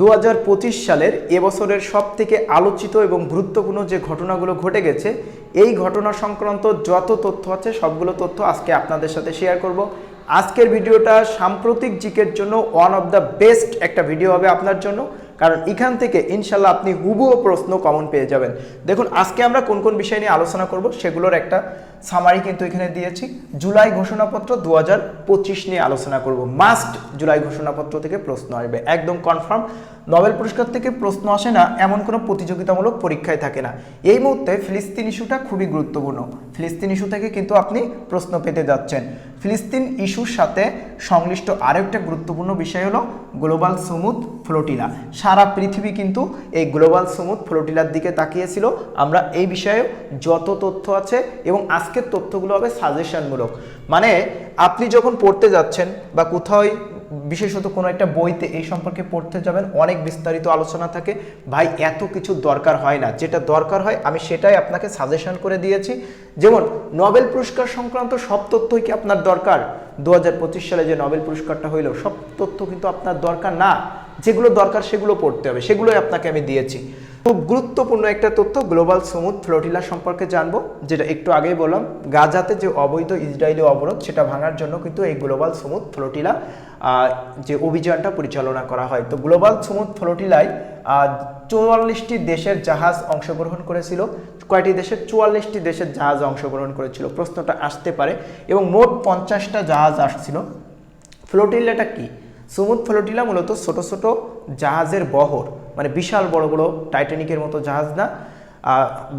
দু হাজার পঁচিশ সালের এবছরের সব থেকে আলোচিত এবং গুরুত্বপূর্ণ যে ঘটনাগুলো ঘটে গেছে, এই ঘটনা সংক্রান্ত যত তথ্য আছে, সবগুলো তথ্য আজকে আপনাদের সাথে শেয়ার করব। আজকের ভিডিওটা সাম্প্রতিক জিকের জন্য ওয়ান অফ দ্য বেস্ট একটা ভিডিও হবে আপনার জন্য। কারণ এখান থেকে ইনশাল্লাহ আপনি হুবুও প্রশ্ন কমন পেয়ে যাবেন। দেখুন, আজকে আমরা কোন কোন বিষয় নিয়ে আলোচনা করব, সেগুলোর একটা সামারি কিন্তু এখানে দিয়েছি। জুলাই ঘোষণাপত্র দু হাজার পঁচিশ নিয়ে আলোচনা করব। মাস্ট জুলাই ঘোষণাপত্র থেকে প্রশ্ন আসবে। একদম কনফার্ম নোবেল পুরস্কার থেকে প্রশ্ন আসে না, এমন কোনো প্রতিযোগিতামূলক পরীক্ষায় থাকে না। এই মুহূর্তে ফিলিস্তিন ইস্যুটা খুবই গুরুত্বপূর্ণ। ফিলিস্তিন ইস্যু থেকে কিন্তু আপনি প্রশ্ন পেতে যাচ্ছেন। ফিলিস্তিন ইস্যুর সাথে সংশ্লিষ্ট আরেকটা গুরুত্বপূর্ণ বিষয় হলো গ্লোবাল সমুদ ফ্লোটিলা। সারা পৃথিবী কিন্তু এই গ্লোবাল সমুদ ফ্লোটিলার দিকে তাকিয়েছিল। আমরা এই বিষয়ে যত তথ্য আছে এবং আজকের তথ্যগুলো হবে সাজেশনমূলক। মানে আপনি যখন পড়তে যাচ্ছেন বা কোথাও বিশেষত কোনো একটা বইতে এই সম্পর্কে পড়তে যাবেন, অনেক বিস্তারিত আলোচনা থাকে। ভাই, এত কিছু দরকার হয় না। যেটা দরকার হয়, আমি সেটাই আপনাকে সাজেশন করে দিয়েছি। যেমন, নোবেল পুরস্কার সংক্রান্ত সব তথ্যই কি আপনার দরকার? দু হাজার পঁচিশ সালে যে নোবেল পুরস্কারটা হইল, সব তথ্য কিন্তু আপনার দরকার না। যেগুলো দরকার সেগুলো পড়তে হবে, সেগুলোই আপনাকে আমি দিয়েছি। খুব গুরুত্বপূর্ণ একটা তথ্য, গ্লোবাল সমুদ ফ্লোটিলা সম্পর্কে জানব, যেটা একটু আগেই বললাম, গাজাতে যে অবৈধ ইসরায়েলি অবরোধ, সেটা ভাঙার জন্য কিন্তু এই গ্লোবাল সমুদ ফ্লোটিলা যে অভিযানটা পরিচালনা করা হয়। তো গ্লোবাল সমুদ ফ্লোটিলায় চুয়াল্লিশটি দেশের জাহাজ অংশগ্রহণ করেছিল, কয়টি দেশের? চুয়াল্লিশটি দেশের জাহাজ অংশগ্রহণ করেছিল, প্রশ্নটা আসতে পারে, এবং মোট পঞ্চাশটা জাহাজ আসছিল। ফ্লোটিলাটা কি? সমুদ ফ্লোটিলা মূলত ছোট ছোট জাহাজের বহর মানে বিশাল বড় বড় টাইটানিকের মতো জাহাজ না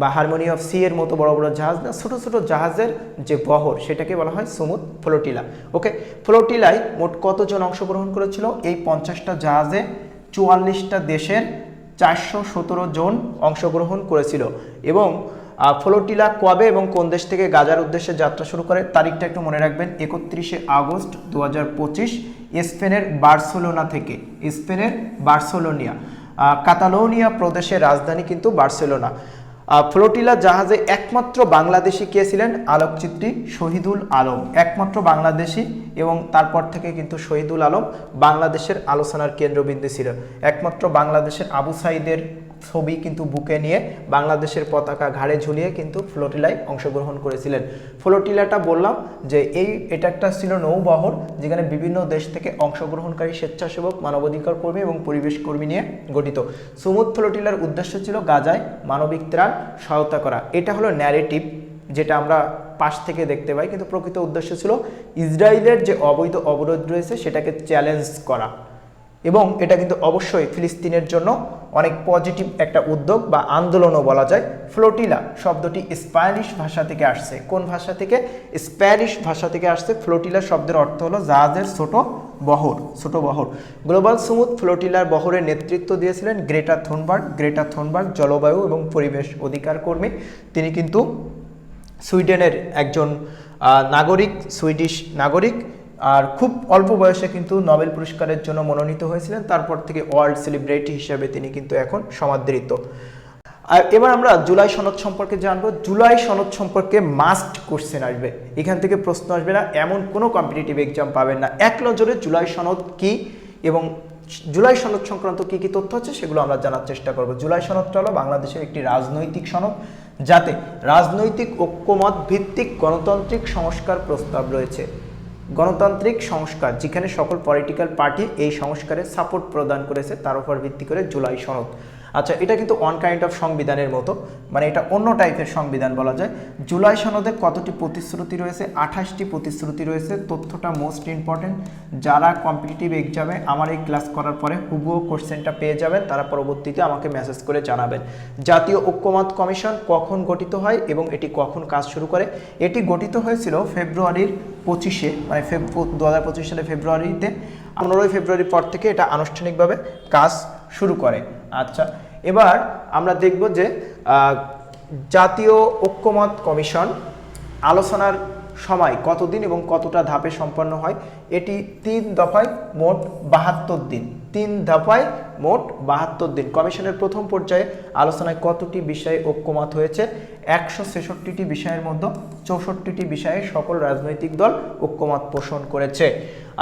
বা হারমোনি অফ সি এর মতো বড় বড় জাহাজ না, ছোট ছোট জাহাজের যে বহর সেটাকে বলা হয় সমুদ ফ্লোটিলা। ওকে ফ্লোটিলায় মোট কতজন অংশগ্রহণ করেছিল? এই পঞ্চাশটা জাহাজে চুয়াল্লিশটা দেশের চারশো সতেরো জন অংশগ্রহণ করেছিল। এবং ফ্লোটিলা কবে এবং কোন দেশ থেকে গাজার উদ্দেশ্যে যাত্রা শুরু করে তারিখটা একটু মনে রাখবেন। একত্রিশে আগস্ট দু হাজার পঁচিশ, স্পেনের বার্সেলোনা থেকে, স্পেনের বার্সেলোনিয়া। কাতালোনিয়া প্রদেশের রাজধানী কিন্তু বার্সেলোনা। ফ্লোটিলা জাহাজে একমাত্র বাংলাদেশি কে ছিলেন? আলোকচিত্রী শহীদুল আলম। একমাত্র বাংলাদেশি এবং তারপর থেকে কিন্তু শহীদুল আলম বাংলাদেশের আলোচনার কেন্দ্রবিন্দু ছিল। একমাত্র বাংলাদেশের আবু সাইদের ছবি কিন্তু বুকে নিয়ে বাংলাদেশের পতাকা ঘাড়ে ঝুলিয়ে কিন্তু ফ্লোটিলায় অংশগ্রহণ করেছিলেন। ফ্লোটিলাটা বললাম যে এই, এটা একটা ছিল নৌবহর যেখানে বিভিন্ন দেশ থেকে অংশগ্রহণকারী স্বেচ্ছাসেবক, মানবাধিকার কর্মী এবং পরিবেশ কর্মী নিয়ে গঠিত। সুমুদ ফ্লোটিলার উদ্দেশ্য ছিল গাজায় মানবিক ত্রাণ সহায়তা করা। এটা হলো ন্যারেটিভ যেটা আমরা পাশ থেকে দেখতে পাই। কিন্তু প্রকৃত উদ্দেশ্য ছিল ইসরায়েলের যে অবৈধ অবরোধ রয়েছে সেটাকে চ্যালেঞ্জ করা। এবং এটা কিন্তু অবশ্যই ফিলিস্তিনের জন্য অনেক পজিটিভ একটা উদ্যোগ বা আন্দোলনও বলা যায়। ফ্লোটিলা শব্দটি স্প্যানিশ ভাষা থেকে আসছে। কোন ভাষা থেকে? স্প্যানিশ ভাষা থেকে আসছে। ফ্লোটিলা শব্দের অর্থ হলো জাহাজের ছোট বহর ছোট বহর। গ্লোবাল সুমুদ ফ্লোটিলার বহরের নেতৃত্ব দিয়েছিলেন গ্রেটা থোনবার্গ। গ্রেটা থোনবার্গ জলবায়ু এবং পরিবেশ অধিকার কর্মী। তিনি কিন্তু সুইডেনের একজন নাগরিক, সুইডিশ নাগরিক। আর খুব অল্প বয়সে কিন্তু নোবেল পুরস্কারের জন্য মনোনীত হয়েছিলেন। তারপর থেকে ওয়ার্ল্ড সেলিব্রিটি হিসেবে তিনি কিন্তু এখন সমাদৃত। আর এবার আমরা জুলাই সনদ সম্পর্কে জানব। জুলাই সনদ সম্পর্কে মাস্ট কোশ্চেন আসবে। এখান থেকে প্রশ্ন আসবে না, এমন কোনো কম্পিটিটিভ এক্সাম পাবেন না। এক নজরে জুলাই সনদ কি এবং জুলাই সনদ সংক্রান্ত কি কি তথ্য আছে সেগুলো আমরা জানার চেষ্টা করব। জুলাই সনদটা হলো বাংলাদেশের একটি রাজনৈতিক সনদ, যাতে রাজনৈতিক ঐক্যমত ভিত্তিক গণতান্ত্রিক সংস্কার প্রস্তাব রয়েছে। গণতান্ত্রিক সংস্কার, যেখানে সকল পলিটিক্যাল পার্টি এই সংস্কারে সাপোর্ট প্রদান করেছে, তার উপর ভিত্তি করে জুলাই সনদ। আচ্ছা এটা কিন্তু অন কাইন্ড অফ সংবিধানের মতো মানে এটা অন্য টাইপের সংবিধান বলা যায়। জুলাই সনদে কতটি প্রতিশ্রুতি রয়েছে? আঠাশটি প্রতিশ্রুতি রয়েছে, তথ্যটা মোস্ট ইম্পর্টেন্ট যারা কম্পিটিটিভ এক্সামে আমার এই ক্লাস করার পরে হুবুও কোশ্চেনটা পেয়ে যাবেন, তারা পরবর্তীতে আমাকে মেসেজ করে জানাবেন। জাতীয় ঐক্যমত কমিশন কখন গঠিত হয় এবং এটি কখন কাজ শুরু করে? এটি গঠিত হয়েছিল ফেব্রুয়ারির পঁচিশে মানে ফেব দু হাজার পঁচিশ সালে ফেব্রুয়ারিতে। পনেরোই ফেব্রুয়ারির পর থেকে এটা আনুষ্ঠানিকভাবে কাজ শুরু করে। আচ্ছা এবার আমরা দেখব যে জাতীয় ঐক্যমত কমিশন আলোচনার সময় কতদিন এবং কতটা ধাপে সম্পন্ন হয়? এটি তিন দফায় মোট বাহাত্তর দিন। তিন দফায় মোট বাহাত্তর দিন। কমিশনের প্রথম পর্যায়ে আলোচনায় কতটি বিষয়ে ঐক্যমত হয়েছে? একশো ছেষট্টিটি বিষয়ের মধ্যে চৌষট্টিটি বিষয়ে সকল রাজনৈতিক দল ঐক্যমত পোষণ করেছে।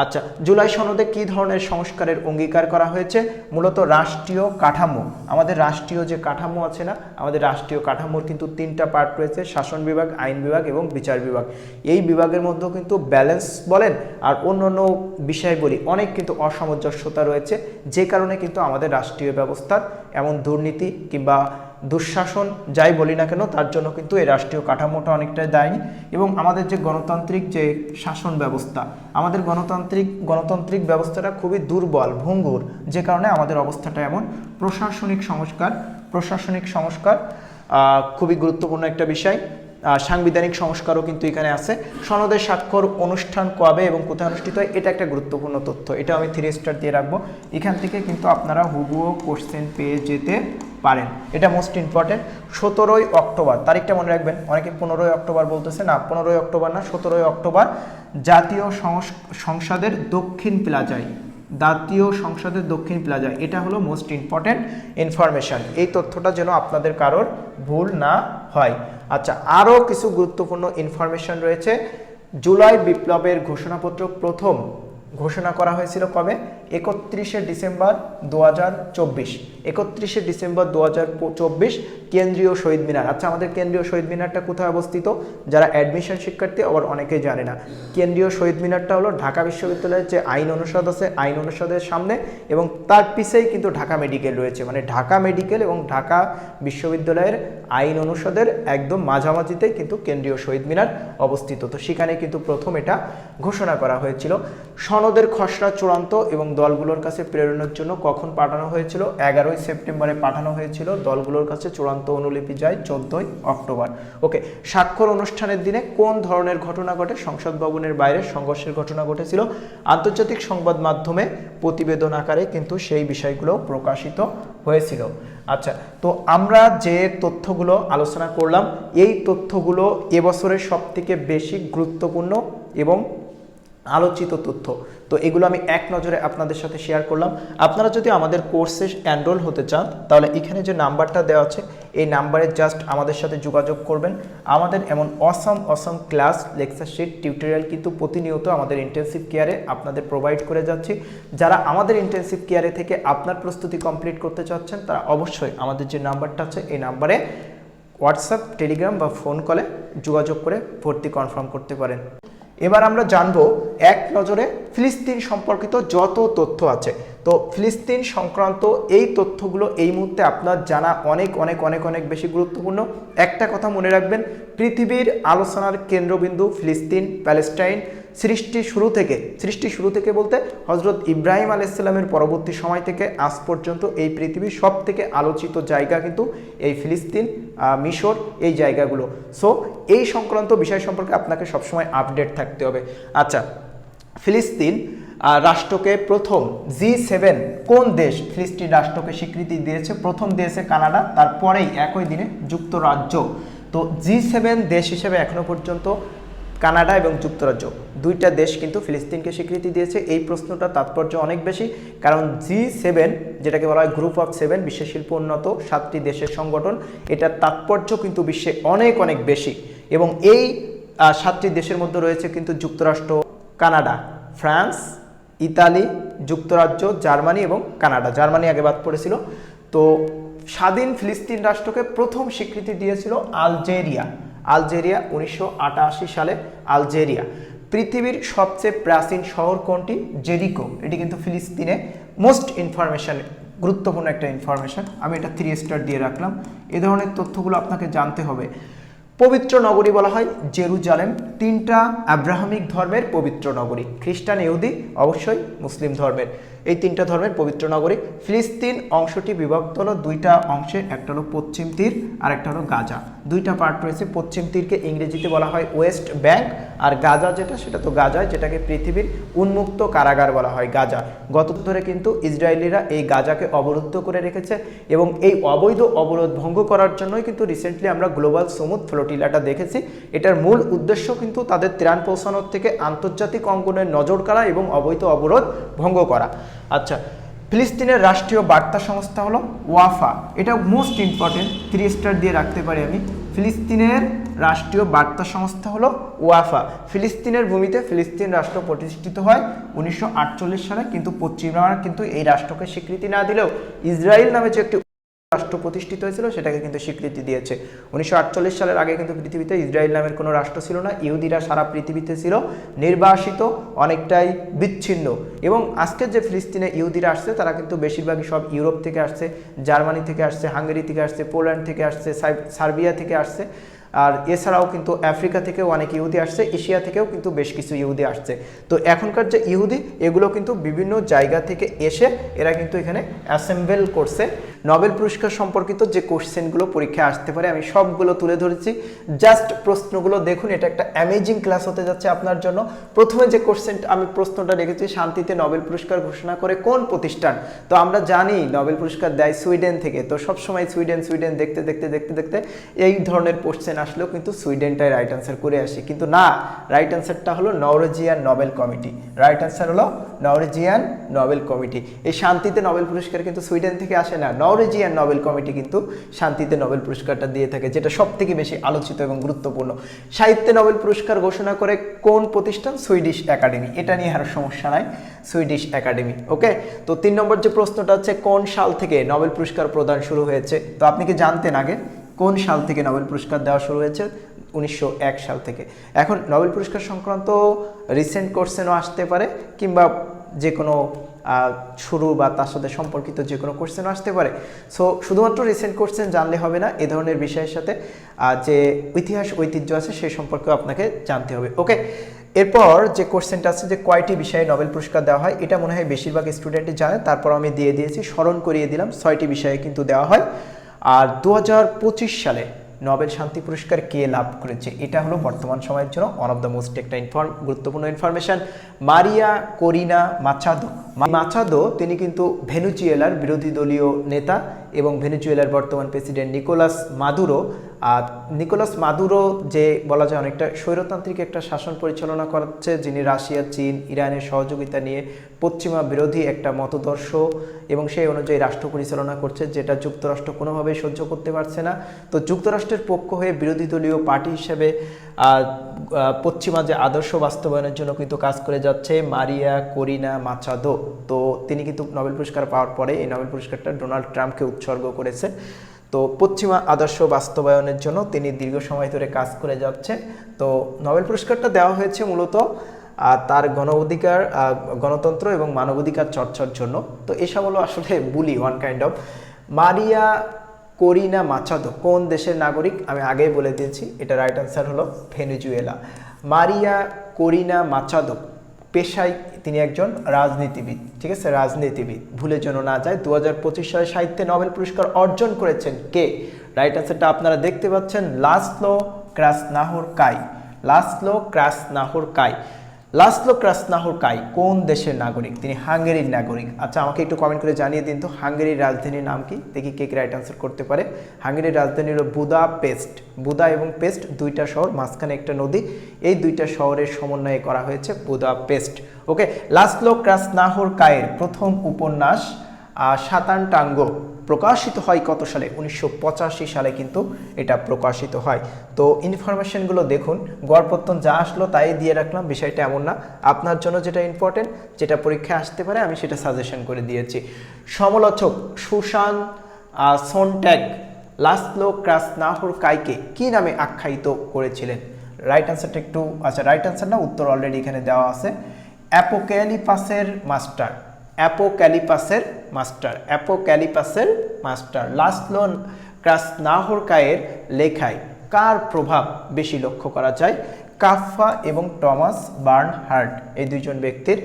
আচ্ছা জুলাই সনদে কি ধরনের সংস্কারের অঙ্গীকার করা হয়েছে? মূলত রাষ্ট্রীয় কাঠামো। আমাদের রাষ্ট্রীয় যে কাঠামো আছে না, আমাদের রাষ্ট্রীয় কাঠামোর কিন্তু তিনটা পার্ট রয়েছে, শাসন বিভাগ, আইন বিভাগ এবং বিচার বিভাগ। এই বিভাগের মধ্যেও কিন্তু ব্যালেন্স বলেন আর অন্য অন্য বিষয় বলি, অনেক কিন্তু অসামঞ্জস্যতা রয়েছে, যে কারণে কিন্তু আমাদের রাষ্ট্রীয় ব্যবস্থার এমন দুর্নীতি কিংবা দুঃশাসন যাই বলি না কেন, তার জন্য কিন্তু এই রাষ্ট্রীয় কাঠামোটা অনেকটাই দায়ী। এবং আমাদের যে গণতান্ত্রিক যে শাসন ব্যবস্থা, আমাদের গণতান্ত্রিক গণতান্ত্রিক ব্যবস্থাটা খুবই দুর্বল, ভঙ্গুর, যে কারণে আমাদের অবস্থাটা এমন। প্রশাসনিক সংস্কার প্রশাসনিক সংস্কার খুবই গুরুত্বপূর্ণ একটা বিষয়। সাংবিধানিক সংস্কারও কিন্তু এখানে আছে। সনদের স্বাক্ষর অনুষ্ঠান কবে এবং কোথায় অনুষ্ঠিত হয়, এটা একটা গুরুত্বপূর্ণ তথ্য। এটা আমি থ্রি স্টার দিয়ে রাখব। এখান থেকে কিন্তু আপনারা হুবুও কোশ্চেন পেয়ে যেতে পারেন। এটা মোস্ট ইম্পর্টেন্ট সতেরোই অক্টোবর, তারিখটা মনে রাখবেন, অনেকে পনেরোই অক্টোবর বলতেছে, না, পনেরোই অক্টোবর না, সতেরোই অক্টোবর, জাতীয় সংস- সংসদের দক্ষিণ প্লাজায়, জাতীয় সংসদের দক্ষিণ প্লাজা এটা হলো মোস্ট ইম্পর্টেন্ট ইনফরমেশন এই তথ্যটা যেন আপনাদের কারোর ভুল না হয়। আচ্ছা আরও কিছু গুরুত্বপূর্ণ ইনফরমেশন রয়েছে। জুলাই বিপ্লবের ঘোষণাপত্র প্রথম ঘোষণা করা হয়েছিল কবে? একত্রিশে ডিসেম্বর দু হাজার চব্বিশ। একত্রিশে ডিসেম্বর দু হাজার চব্বিশ কেন্দ্রীয় শহীদ মিনার। আচ্ছা আমাদের কেন্দ্রীয় শহীদ মিনারটা কোথায় অবস্থিত? যারা অ্যাডমিশন শিক্ষার্থী, আবার অনেকেই জানে না। কেন্দ্রীয় শহীদ মিনারটা হলো ঢাকা বিশ্ববিদ্যালয়ের যে আইন অনুষদ আছে, আইন অনুষদের সামনে এবং তার পিছেই কিন্তু ঢাকা মেডিকেল রয়েছে। মানে ঢাকা মেডিকেল এবং ঢাকা বিশ্ববিদ্যালয়ের আইন অনুষদের একদম মাঝামাঝিতেই কিন্তু কেন্দ্রীয় শহীদ মিনার অবস্থিত। তো সেখানে কিন্তু প্রথম এটা ঘোষণা করা হয়েছিল। সনদের খসড়া চূড়ান্ত এবং দলগুলোর কাছে প্রেরণের জন্য কখন পাঠানো হয়েছিল? এগারোই সেপ্টেম্বরে পাঠানো হয়েছিল। দলগুলোর কাছে চূড়ান্ত অনুলিপি যায় চোদ্দোই অক্টোবর। ওকে, স্বাক্ষর অনুষ্ঠানের দিনে কোন ধরনের ঘটনা ঘটে? সংসদ ভবনের বাইরে সংঘর্ষের ঘটনা ঘটেছিল। আন্তর্জাতিক সংবাদ মাধ্যমে প্রতিবেদন আকারে কিন্তু সেই বিষয়গুলো প্রকাশিত হয়েছিল। আচ্ছা তো আমরা যে তথ্যগুলো আলোচনা করলাম, এই তথ্যগুলো এবছরের সব থেকে বেশি গুরুত্বপূর্ণ এবং আলোচিত তথ্য। তো এগুলো আমি এক নজরে আপনাদের সাথে শেয়ার করলাম। আপনারা যদি আমাদের কোর্সে এনরোল হতে চান, তাহলে এখানে যে নাম্বারটা দেওয়া আছে, এই নাম্বারে জাস্ট আমাদের সাথে যোগাযোগ করবেন। আমাদের এমন অসম অসম ক্লাস লেকচার শিট টিউটোরিয়াল কিন্তু প্রতিনিয়ত আমাদের ইন্টেন্সিভ কেয়ারে আপনাদের প্রোভাইড করে যাচ্ছি। যারা আমাদের ইন্টেন্সিভ কেয়ারে থেকে আপনার প্রস্তুতি কমপ্লিট করতে চাচ্ছেন, তারা অবশ্যই আমাদের যে নাম্বারটা আছে, এই নাম্বারে হোয়াটসঅ্যাপ টেলিগ্রাম বা ফোন কলে যোগাযোগ করে ভর্তি কনফার্ম করতে পারেন। এবার আমরা জানব এক নজরে ফিলিস্তিন সম্পর্কিত যত তথ্য আছে। তো ফিলিস্তিন সংক্রান্ত এই তথ্যগুলো এই মুহূর্তে আপনার জানা অনেক অনেক অনেক অনেক বেশি গুরুত্বপূর্ণ। একটা কথা মনে রাখবেন, পৃথিবীর আলোচনার কেন্দ্রবিন্দু ফিলিস্তিন, প্যালেস্টাইন, সৃষ্টি শুরু থেকে, সৃষ্টি শুরু থেকে বলতে হজরত ইব্রাহিম আলাইসাল্লামের পরবর্তী সময় থেকে আজ পর্যন্ত এই পৃথিবীর সব থেকে আলোচিত জায়গা কিন্তু এই ফিলিস্তিন মিশর এই জায়গাগুলো। সো এই সংক্রান্ত বিষয় সম্পর্কে আপনাকে সবসময় আপডেট থাকতে হবে। আচ্ছা ফিলিস্তিন রাষ্ট্রকে প্রথম জি সেভেন কোন দেশ ফিলিস্তিন রাষ্ট্রকে স্বীকৃতি দিয়েছে? প্রথম দিয়েছে কানাডা, তারপরেই একই দিনে যুক্তরাজ্য। তো জি সেভেন দেশ হিসেবে এখনও পর্যন্ত কানাডা এবং যুক্তরাজ্য। দুইটা দেশ কিন্তু ফিলিস্তিনকে স্বীকৃতি দিয়েছে। এই প্রশ্নটা তাৎপর্য অনেক বেশি। কারণ জি সেভেন, যেটাকে বলা হয় গ্রুপ অফ সেভেন বিশ্ব শিল্প উন্নত, সাতটি দেশের সংগঠন, এটার তাৎপর্য কিন্তু বিশ্বে অনেক অনেক বেশি। এবং এই সাতটি দেশের মধ্যে রয়েছে কিন্তু যুক্তরাষ্ট্র, কানাডা, ফ্রান্স ইতালি, যুক্তরাজ্য, জার্মানি এবং কানাডা। জার্মানি আগে বাদ পড়েছিল। তো স্বাধীন ফিলিস্তিন রাষ্ট্রকে প্রথম স্বীকৃতি দিয়েছিল আলজেরিয়া। আলজেরিয়া উনিশশো আটাশি সালে আলজেরিয়া। পৃথিবীর সবচেয়ে প্রাচীন শহর কোনটি? জেরিকো। এটি কিন্তু ফিলিস্তিনে মোস্ট ইনফরমেশন, গুরুত্বপূর্ণ একটা ইনফরমেশন। আমি এটা থ্রি স্টার দিয়ে রাখলাম। এ ধরনের তথ্যগুলো আপনাকে জানতে হবে। পবিত্র নগরী বলা হয় জেরুজালেম। তিনটা আব্রাহামিক ধর্মের পবিত্র নগরী। খ্রিস্টান, ইহুদি, অবশ্যই মুসলিম ধর্মের। এই তিনটা ধর্মের পবিত্র নগরী। ফিলিস্তিন অংশটি বিভক্ত হলো দুইটা অংশে, একটা হলো পশ্চিম তীর আর একটা হলো গাজা। দুইটা পার্ট রয়েছে, পশ্চিম তীরকে ইংরেজিতে বলা হয় ওয়েস্ট ব্যাংক আর গাজা যেটা, সেটা তো গাজা যেটাকে পৃথিবীর উন্মুক্ত কারাগার বলা হয়, গাজা। গত ধরে কিন্তু ইসরায়েলিরা এই গাজাকে অবরুদ্ধ করে রেখেছে এবং এই অবৈধ অবরোধ ভঙ্গ করার জন্যই কিন্তু রিসেন্টলি আমরা গ্লোবাল সমুদ ফ্লোটিলাটা দেখেছি। এটার মূল উদ্দেশ্য কিন্তু তাদের ত্রাণ পৌঁছানোর থেকে আন্তর্জাতিক অঙ্গনের নজর কাড়া এবং অবৈধ অবরোধ ভঙ্গ করা। আচ্ছা ফিলিস্তিনের রাষ্ট্রীয় বার্তা সংস্থা হলো ওয়াফা। এটা মোস্ট ইম্পর্টেন্ট থ্রি স্টার দিয়ে রাখতে পারি আমি। ফিলিস্তিনের রাষ্ট্রীয় বার্তা সংস্থা হলো ওয়াফা। ফিলিস্তিনের ভূমিতে ফিলিস্তিন রাষ্ট্র প্রতিষ্ঠিত হয় উনিশশো আটচল্লিশ সালে, কিন্তু পশ্চিমারা কিন্তু এই রাষ্ট্রকে স্বীকৃতি না দিলেও ইসরায়েল নামে যে একটি রাষ্ট্র প্রতিষ্ঠিত হয়েছিল, সেটাকে কিন্তু স্বীকৃতি দিয়েছে। উনিশশো আটচল্লিশ সালের আগে কিন্তু পৃথিবীতে ইসরায়েল নামের কোনো রাষ্ট্র ছিল না, ইহুদিরা সারা পৃথিবীতে ছিল, নির্বাসিত, অনেকটাই বিচ্ছিন্ন। এবং আজকের যে ফিলিস্তিনে ইহুদিরা আসছে, তারা কিন্তু বেশিরভাগই সব ইউরোপ থেকে আসছে, জার্মানি থেকে আসছে, হাঙ্গেরি থেকে আসছে, পোল্যান্ড থেকে আসছে সার্বিয়া থেকে আসছে। আর এছাড়াও কিন্তু আফ্রিকা থেকেও অনেক ইহুদি আসছে, এশিয়া থেকেও কিন্তু বেশ কিছু ইহুদি আসছে। তো এখনকার যে ইহুদি, এগুলো কিন্তু বিভিন্ন জায়গা থেকে এসে এরা কিন্তু এখানে অ্যাসেম্বল করছে। নোবেল পুরস্কার সম্পর্কিত যে কোশ্চেনগুলো পরীক্ষায় আসতে পারে, আমি সবগুলো তুলে ধরেছি। জাস্ট প্রশ্নগুলো দেখুন, এটা একটা অ্যামেজিং ক্লাস হতে যাচ্ছে আপনার জন্য। প্রথমে যে কোশ্চেন, আমি প্রশ্নটা রেখেছি, শান্তিতে নোবেল পুরস্কার ঘোষণা করে কোন প্রতিষ্ঠান? তো আমরা জানি নোবেল পুরস্কার দেয় সুইডেন থেকে। তো সবসময় সুইডেন সুইডেন দেখতে দেখতে দেখতে দেখতে এই ধরনের কোশ্চেন আসলেও কিন্তু সুইডেনটাই রাইট অ্যান্সার করে আসি। কিন্তু না রাইট অ্যান্সারটা হলো Norwegian Nobel committee. Right answer হলো নরওয়েজিয়ান নোবেল কমিটি। এই শান্তিতে নোবেল পুরস্কার কিন্তু সুইডেন থেকে আসে না। নরওয়েজিয়ান নোবেল কমিটি কিন্তু শান্তিতে নোবেল পুরস্কারটা দিয়ে থাকে, যেটা সব থেকে বেশি আলোচিত এবং গুরুত্বপূর্ণ। সাহিত্যে নোবেল পুরস্কার ঘোষণা করে কোন প্রতিষ্ঠান? Swedish academy. এটা নিয়ে আর সমস্যা নাই, সুইডিশ একাডেমি। ওকে? তো তিন নম্বর যে প্রশ্নটা হচ্ছে কোন সাল থেকে নোবেল পুরস্কার প্রদান শুরু হয়েছে? তো আপনি কি জানতেন আগে? কোন সাল থেকে নোবেল পুরস্কার দেওয়া শুরু হয়েছে? উনিশশো এক সাল থেকে। এখন নোবেল পুরস্কার সংক্রান্ত রিসেন্ট কোশ্চেনও আসতে পারে, কিংবা যে কোনো শুরু বা তার সাথে সম্পর্কিত যে কোনো কোশ্চেনও আসতে পারে। সো শুধুমাত্র রিসেন্ট কোশ্চেন জানলে হবে না, এ ধরনের বিষয়ের সাথে যে ইতিহাস, ঐতিহ্য আছে সেই সম্পর্কেও আপনাকে জানতে হবে। ওকে এরপর যে কোশ্চেনটা আছে, যে কয়টি বিষয়ে নোবেল পুরস্কার দেওয়া হয়, এটা মনে হয় বেশিরভাগ স্টুডেন্টই জানে। তারপর আমি দিয়ে দিয়েছি, স্মরণ করিয়ে দিলাম, ছয়টি বিষয়ে কিন্তু দেওয়া হয়। আর দু হাজার পঁচিশ সালে নোবেল শান্তি পুরস্কার কে লাভ করেছে? এটা হলো বর্তমান সময়ের জন্য ওয়ান অফ দ্য মোস্ট একটা ইনফর্ম গুরুত্বপূর্ণ information Maria Corina Machado Machado তিনি কিন্তু ভেনুচুয়েলার বিরোধী দলীয় নেতা এবং ভেনুচুয়েলার বর্তমান প্রেসিডেন্ট নিকোলাস মাদুরো আর নিকোলাস মাদুরো যে বলা যায় অনেকটা স্বৈরতান্ত্রিক একটা শাসন পরিচালনা করছে, যিনি রাশিয়া, চীন, ইরানের সহযোগিতা নিয়ে পশ্চিমা বিরোধী একটা মতদর্শ এবং সেই অনুযায়ী রাষ্ট্র পরিচালনা করছে, যেটা যুক্তরাষ্ট্র কোনোভাবেই সহ্য করতে পারছে না। তো যুক্তরাষ্ট্রের পক্ষ হয়ে বিরোধী দলীয় পার্টি হিসেবে পশ্চিমা যে আদর্শ বাস্তবায়নের জন্য কিন্তু কাজ করে যাচ্ছে, মারিয়া করিনা মাচাদো। তো তিনি কিন্তু নোবেল পুরস্কার পাওয়ার পরে এই নোবেল পুরস্কারটা ডোনাল্ড ট্রাম্পকে উৎসর্গ করেছে তো পশ্চিমা আদর্শ বাস্তবায়নের জন্য তিনি দীর্ঘ সময় ধরে কাজ করে যাচ্ছে তো নোবেল পুরস্কারটা দেওয়া হয়েছে মূলত তার গণ অধিকার গণতন্ত্র এবং মানবাধিকার চর্চার জন্য। তো এসব হলো আসলে বুলি one kind of Maria Corina Machado, কোন দেশের নাগরিক? আমি আগেই বলে দিয়েছি, এটা রাইট অ্যান্সার হলো ভেনেজুয়েলা। মারিয়া করিনা মাচাদো, পেশায় তিনি একজন রাজনীতিবিদ। ঠিক আছে, রাজনীতিবিদ। ভুলে যেন না যায় দু হাজার পঁচিশ সালে সাহিত্যে নোবেল পুরস্কার অর্জন করেছেন কে? রাইট অ্যান্সারটা আপনারা দেখতে পাচ্ছেন লাস্ট লো লাসলো ক্রাসনাহর কাই লাস্ট লো Laszlo Krasznahorkai Laszlo Krasznahorkai, কোন দেশের নাগরিক? তিনি হাঙ্গেরির নাগরিক। আচ্ছা আমাকে একটু কমেন্ট করে জানিয়ে দিন তো, হাঙ্গেরির রাজধানীর নাম কি? দেখি কে কে রাইট আনসার করতে পারে। হাঙ্গেরির রাজধানী হলো বুদা পেস্ট বুদা এবং পেস্ট দুইটা শহর, মাঝখানে একটা নদী। এই দুইটা শহরের সমন্বয়ে করা হয়েছে বুদা পেস্ট ওকে লাসলো ক্রাসনাহর কায়ের প্রথম উপন্যাস সাতান টাঙ্গো প্রকাশিত হয় কত সালে? উনিশশো পঁচাশি সালে কিন্তু এটা প্রকাশিত হয়। তো ইনফরমেশনগুলো দেখুন, গড়পত্তন যা আসলো তাই দিয়ে রাখলাম, বিষয়টা এমন না। আপনার জন্য যেটা ইম্পর্টেন্ট যেটা পরীক্ষায় আসতে পারে, আমি সেটা সাজেশন করে দিয়েছি। সমালোচক সুশান সোনট্যাগ লাসলো ক্রাসনাহর কাইকে কি নামে আখ্যায়িত করেছিলেন? রাইট অ্যান্সারটা একটু আচ্ছা রাইট অ্যান্সার না উত্তর অলরেডি এখানে দেওয়া আছে। অ্যাপোক্যালিপাসের মাস্টার। অ্যাপোক্যালিপাসের মাস্টার অ্যাপোক্যালিপাসের মাস্টার। লাসলো ক্রাসনাহরকায়ের লেখায় কার প্রভাব বেশি লক্ষ্য করা যায়? কাফা এবং টমাস বার্ন হার্ট এই দুইজন ব্যক্তির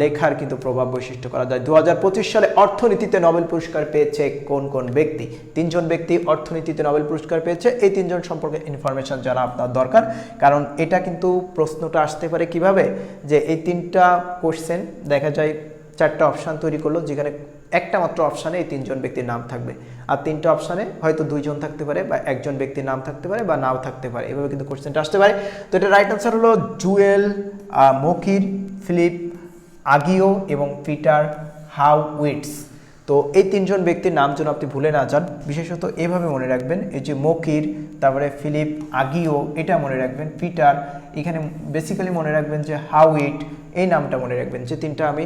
লেখার কিন্তু প্রভাব বৈশিষ্ট্য করা যায়। দু হাজার পঁচিশ সালে অর্থনীতিতে নোবেল পুরস্কার পেয়েছে কোন কোন ব্যক্তি? তিনজন ব্যক্তি অর্থনীতিতে নোবেল পুরস্কার পেয়েছে। এই তিনজন সম্পর্কে ইনফরমেশন জানা আপনার দরকার। কারণ এটা কিন্তু প্রশ্নটা আসতে পারে কীভাবে? যে এই তিনটা কোশ্চেন দেখা যায় চারটা অপশান তৈরি করল, যেখানে একটা মাত্র অপশানে এই তিনজন ব্যক্তির নাম থাকবে। আর তিনটা অপশানে হয়তো দুইজন থাকতে পারে বা একজন ব্যক্তির নাম থাকতে পারে বা নাও থাকতে পারে। এভাবে কিন্তু কোশ্চেনটা আসতে পারে। তো এটা রাইট আনসার হলো জুয়েল মকির, ফিলিপ, আগিও এবং পিটার হাউ উইটস তো এই তিনজন ব্যক্তির নাম যেন আপনি ভুলে না যান, বিশেষত এভাবে মনে রাখবেন, এই যে মকির, তারপরে ফিলিপ, আগিও, এটা মনে রাখবেন, পিটার এখানে বেসিক্যালি মনে রাখবেন যে হাউইট এই নামটা মনে রাখবেন। যে তিনটা আমি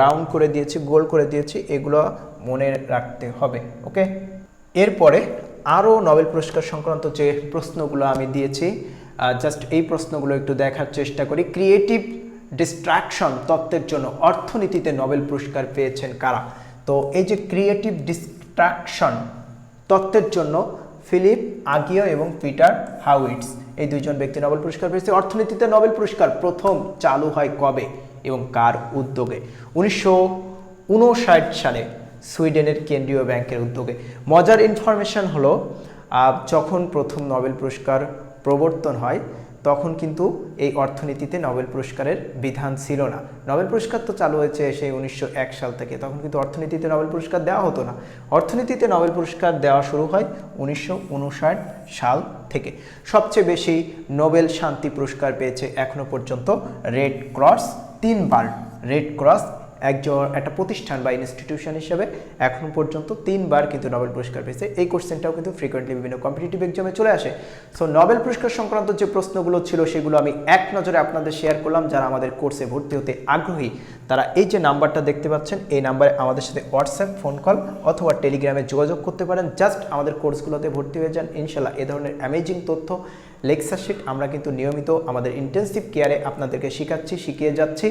রাউন্ড করে দিয়েছি, গোল করে দিয়েছি, এগুলো মনে রাখতে হবে ওকে এরপরে আরও নোবেল পুরস্কার সংক্রান্ত যে প্রশ্নগুলো আমি দিয়েছি জাস্ট এই প্রশ্নগুলো একটু দেখার চেষ্টা করি। ক্রিয়েটিভ ডিস্ট্রাকশন তত্ত্বের জন্য অর্থনীতিতে নোবেল পুরস্কার পেয়েছেন কারা? তো এই যে ক্রিয়েটিভ ডিস্ট্রাকশন তত্ত্বের জন্য ফিলিপ আগিও এবং পিটার হাউইটস এই দুইজন ব্যক্তি নোবেল পুরস্কার পেয়েছে। অর্থনীতিতে নোবেল পুরস্কার প্রথম চালু হয় কবে এবং কার উদ্যোগে? উনিশশো উনষাট সালে সুইডেনের কেন্দ্রীয় ব্যাংকের উদ্যোগে। মজার ইনফরমেশন হলো যখন প্রথম নোবেল পুরস্কার প্রবর্তন হয় তখন কিন্তু এই অর্থনীতিতে নোবেল পুরস্কারের বিধান ছিল না। নোবেল পুরস্কার তো চালু হয়েছে সেই উনিশশো এক সাল থেকে, তখন কিন্তু অর্থনীতিতে নোবেল পুরস্কার দেওয়া হতো না। অর্থনীতিতে নোবেল পুরস্কার দেওয়া শুরু হয় উনিশশো উনষাট সাল থেকে। সবচেয়ে বেশি নোবেল শান্তি পুরস্কার পেয়েছে এখনও পর্যন্ত রেড ক্রস তিনবার। রেড ক্রস একজন একটা প্রতিষ্ঠান বা ইনস্টিটিউশন হিসেবে এখন পর্যন্ত তিনবার কিন্তু নোবেল পুরস্কার পেয়েছে। এই কোশ্চেনটাও কিন্তু ফ্রিকোয়েন্টলি বিভিন্ন কম্পিটিটিভ এক্সামে চলে আসে। সো নোবেল পুরস্কার সংক্রান্ত যে প্রশ্নগুলো ছিল, সেগুলো আমি এক নজরে আপনাদের শেয়ার করলাম। যারা আমাদের কোর্সে ভর্তি হতে আগ্রহী, তারা এই যে নাম্বারটা দেখতে পাচ্ছেন, এই নাম্বারে আমাদের সাথে হোয়াটসঅ্যাপ ফোন কল অথবা টেলিগ্রামে যোগাযোগ করতে পারেন। জাস্ট আমাদের কোর্সগুলোতে ভর্তি হয়ে যান। ইনশাল্লাহ এ ধরনের অ্যামেজিং তথ্য লেকচার শিট আমরা কিন্তু নিয়মিত আমাদের ইন্টেন্সিভ কেয়ারে আপনাদেরকে শেখাচ্ছি, শিখিয়ে যাচ্ছি।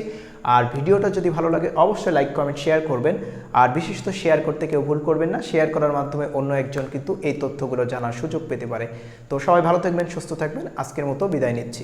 আর ভিডিওটা যদি ভালো লাগে, অবশ্যই লাইক কমেন্ট শেয়ার করবেন। আর বিশেষত শেয়ার করতে কেউ ভুল করবেন না। শেয়ার করার মাধ্যমে অন্য একজন কিন্তু এই তথ্যগুলো জানার সুযোগ পেতে পারে। তো সবাই ভালো থাকবেন, সুস্থ থাকবেন। আজকের মতো বিদায় নিচ্ছি।